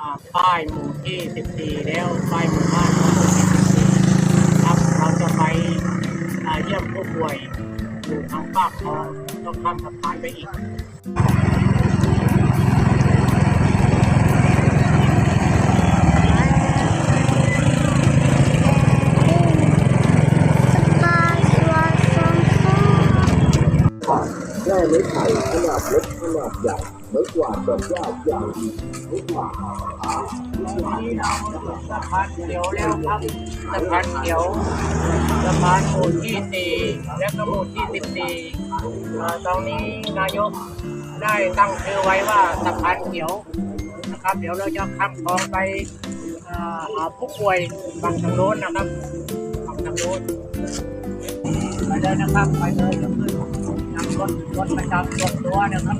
อ่าป้ายหมู่ที่ 14 แล้วป้ายหมู่บ้านของหมู่ที่14ครับเราจะไปอ่าเยี่ยมผู้ป่วยอยู่ทางปากคลองต้องข้ามสะพานไปอีกแค่ไม้ไผ่ขนาดเล็กขนาดใหญ่ ไม้กวาดแบบยาวอย่างดีไม้กวาดสะพานเขียวแล้วครับสะพานเขียวสะพานหมู่ที่สี่และก็หมู่ที่สิบสี่ตรงนี้นายกได้ตั้งชื่อไว้ว่าสะพานเขียวนะครับ เดี๋ยวเราจะข้ามคลองไปหาผู้ป่วยฝั่งทางโน้นนะครับฝั่งทางโน้นไปเลยนะครับไปเลยเดี๋ยวขึ้นนำรถรถประจำตัวตัวนะครับ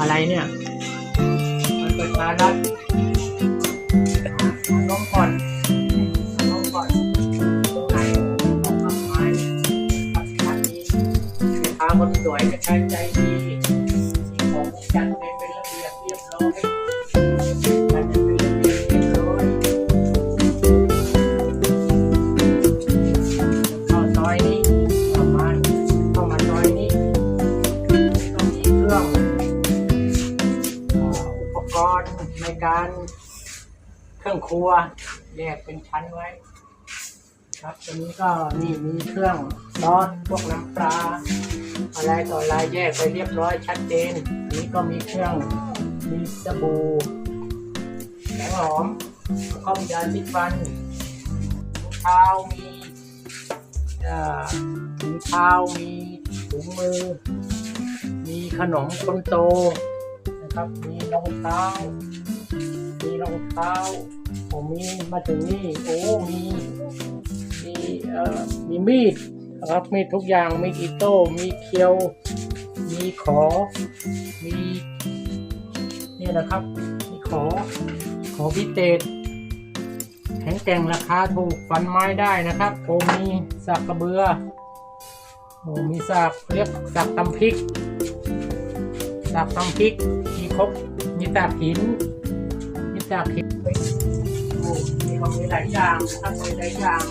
อะไรเนี่ยมันเป็นร้านรัดนมก่อนนมก่อนตรงไหนของทำไม้ปัดคันนี้ค้าคนสวยจะใช้ใจดี ปกรณ์ในการเครื่องครัวแยกเป็นชั้นไว้ ครับตรงนี้ก็นี่มีเครื่องซอสพวกน้ำปลาอะไรต่ออะไรแยกไปเรียบร้อยชัดเจนนี้ก็มีเครื่องมีสบู่แป้งหอมแล้วก็มียาสีฟันรองเท้ามีเอ่อมีเท้ามีถุงมือ มีขนมคนโต นะครับ มีรองเท้า มีรองเท้า ผมมีมาถึงนี่ โอ้ มี มีเอ่อ มีมีดนะครับ มีทุกอย่าง มีอิโต้ มีเคียว มีขอ มีนี่นะครับ มีขอ ขอพิเศษแข็งแกร่งราคาถูกฟันไม้ได้นะครับโอมีสักกระเบือโอ้มีสักเรียกสักตำพริกสักตำพริก ครบมีสักหินมีสักหินโอ้มีของมีหลายอย่างนะครับมีหลายอย่าง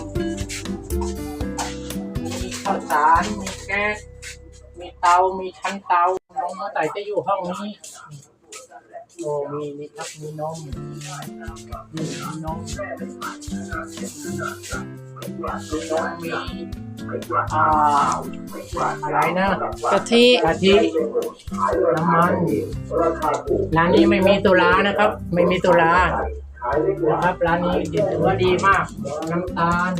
มีข้าวสารมีแก๊สมีเตา มีชั้นเตาน้องมาไต่จะอยู่ห้องนี้ โอ้มีมีครับมีนมมีนมมีอ่าอะไรนะกะทิกะทิน้ำมันร้านนี้ไม่มีตุลานะครับ ไม่มีตุลา นะครับร้านนี้ถือว่าดีมาก น้ำตาล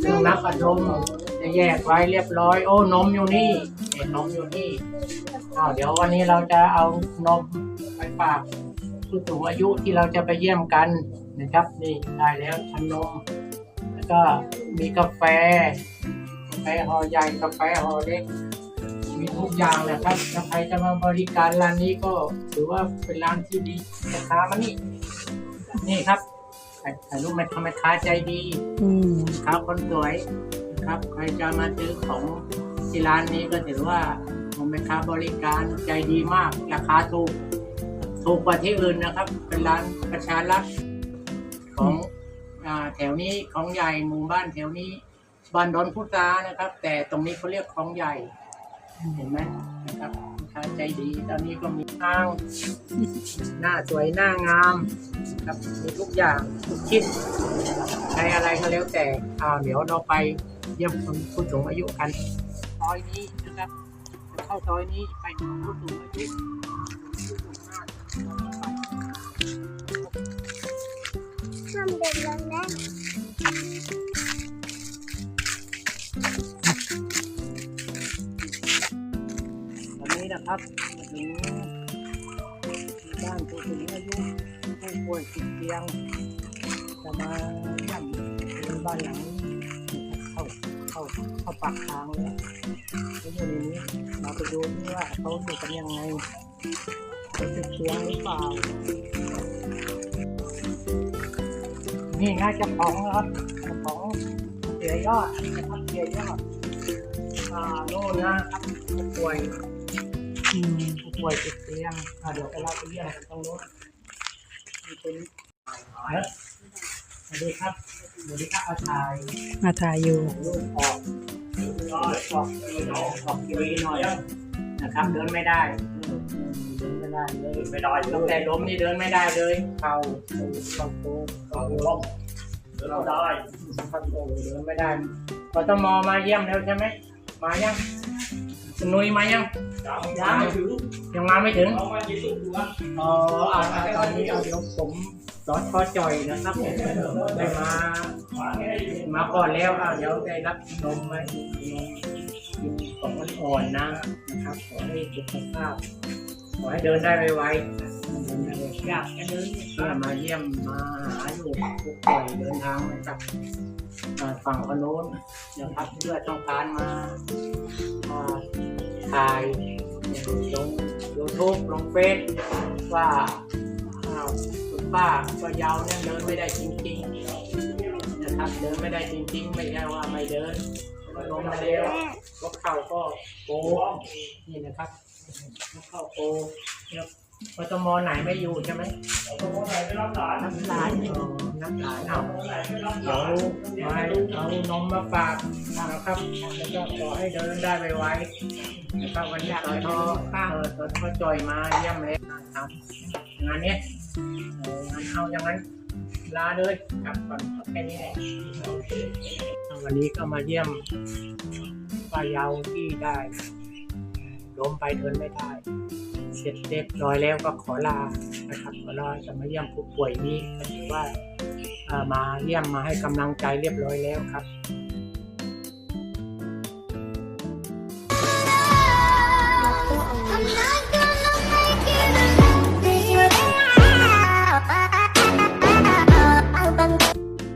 เครื่องนับอัดลมจะแยกไว้เรียบร้อย โอ้นมอยู่นี่เห็นนมอยู่นี่อ้าวเดี๋ยววันนี้เราจะเอานมไปฝากผู้สูงอายุที่เราจะไปเยี่ยมกันนะครับ นี่ได้แล้วชันนมแล้วก็มีกาแฟกาแฟห่อใหญ่กาแฟห่อเล็กมีทุกอย่างเลยครับถ้าใครจะมาบริการร้านนี้ก็ถือว่าเป็นร้านที่ดีราคามันนี่ นี่ครับถ่ายถ่ายรูปแม่ค้าแม่ค้าใจดีอืมครับคนสวยนะครับ ใครจะมาซื้อของที่ร้านนี้ก็ถือว่าผมแม่ค้าบริการใจดีมาก ราคาถูก ถูกกว่าที่อื่นนะครับ เป็นร้านประชารัฐของอ่าแถวนี้ของใหญ่หมู่บ้านแถวนี้บ้านดอนพุตรานะครับ แต่ตรงนี้เขาเรียกของใหญ่ เห็นไหมนะครับลูกค้าใจดี ตอนนี้ก็มีอ้างหน้าสวยหน้างามครับมีทุกอย่างทุกชิ้นใช้อะไรก็แล้วแต่อ้าเดี๋ยวเราไปเยี่ยมคนผู้สูงอายุกันซอยนี้นะครับจะเข้าซอยนี้ไปผู้สูงอายุผู้สูงหน้าห้ามเดินลงนะวั ครับมาถึงบ้านผู้สูงอายุผู้ป่วยติดเตียงจะมาย่ำเป็นบ้านหลังนี้เข้าเข้าเข้าปากทางเลยแล้วอยู่ในนี้เราไปดูว่าเขาอยู่กันยังไงเขาติดเตียงหรือเปล่านี่น่าจะของนะครับเจ้าของเสียยอดนะครับเสียยอดอ่าโน่นนะครับป่วย ผู้ป่วยติดเตียงอ่าเดี๋ยวไปเราไปเยี่ยมกันตรงโน้นนี่เป็นเอ๊ะสวัสดีครับสวัสดีครับอาชายมาถ่ายอยู่ลูกออกออกออกออกทีวีหน่อยนะครับ เดินไม่ได้อืมเดินไม่ได้เลยไม่ได้ตั้งแต่ล้มนี่เดินไม่ได้เลยเข่าเข่าโค้งเข่าล้มเดินได้ครับโอ้เดินไม่ได้พอตมมาเยี่ยมแล้วใช่ไหมมายังคุณนุ้ยมายัง ยังไม่ถึงยังมาไม่ถึง อ๋ออาเอาตอนนี้เอาเดี๋ยวผมรอดข้อจ่อยนะครับได้มา มาก่อนแล้วอะเดี๋ยวได้รับนมมากินของอ่อนนะนะครับ ขอให้สุขภาพ ขอให้เดินได้ไวๆเดินได้อยากจะเดินเพื่อมาเยี่ยมมาหาอยู่ผู้ป่วยเดินทางมาจากฝั่งพนโน้นนะครับเพื่อต้องการมาอ่า ถ่ายลงยูทูบลงเฟซว่าคุณป้าก็ยาวเนี่ยเดินไม่ได้จริงๆนะครับเดินไม่ได้จริง ๆ ไม่ใช่ว่าไม่เดินก็ล้มมาแล้วก็เข่าก็โป้นี่นะครับเข่าโกเนี่ย ปตมไหนไม่อยู่ใช่ไหมปตมไหนไม่รับหลานรับหลานรับหลานเอาเดี๋ยวมาเอานมมาฝากนะครับ แล้วก็ขอให้เดินได้ไวๆนะครับวันนี้ตอนทอข้างเออตอนทอจอยมาเยี่ยมเลยครับงานเนี้ยเอองานเอาอย่างนั้นลาเลยกลับก่อนเอาแค่นี้แหละวันนี้ก็มาเยี่ยมป้าเยาที่ได้ล้มไปเดินไม่ได้ เสร็จเรียบร้อยแล้วก็ขอลานะครับขอลาจะมาเยี่ยมผู้ป่วยนี้ก็ถือว่ามาเยี่ยมมาให้กำลังใจเรียบร้อยแล้วครับ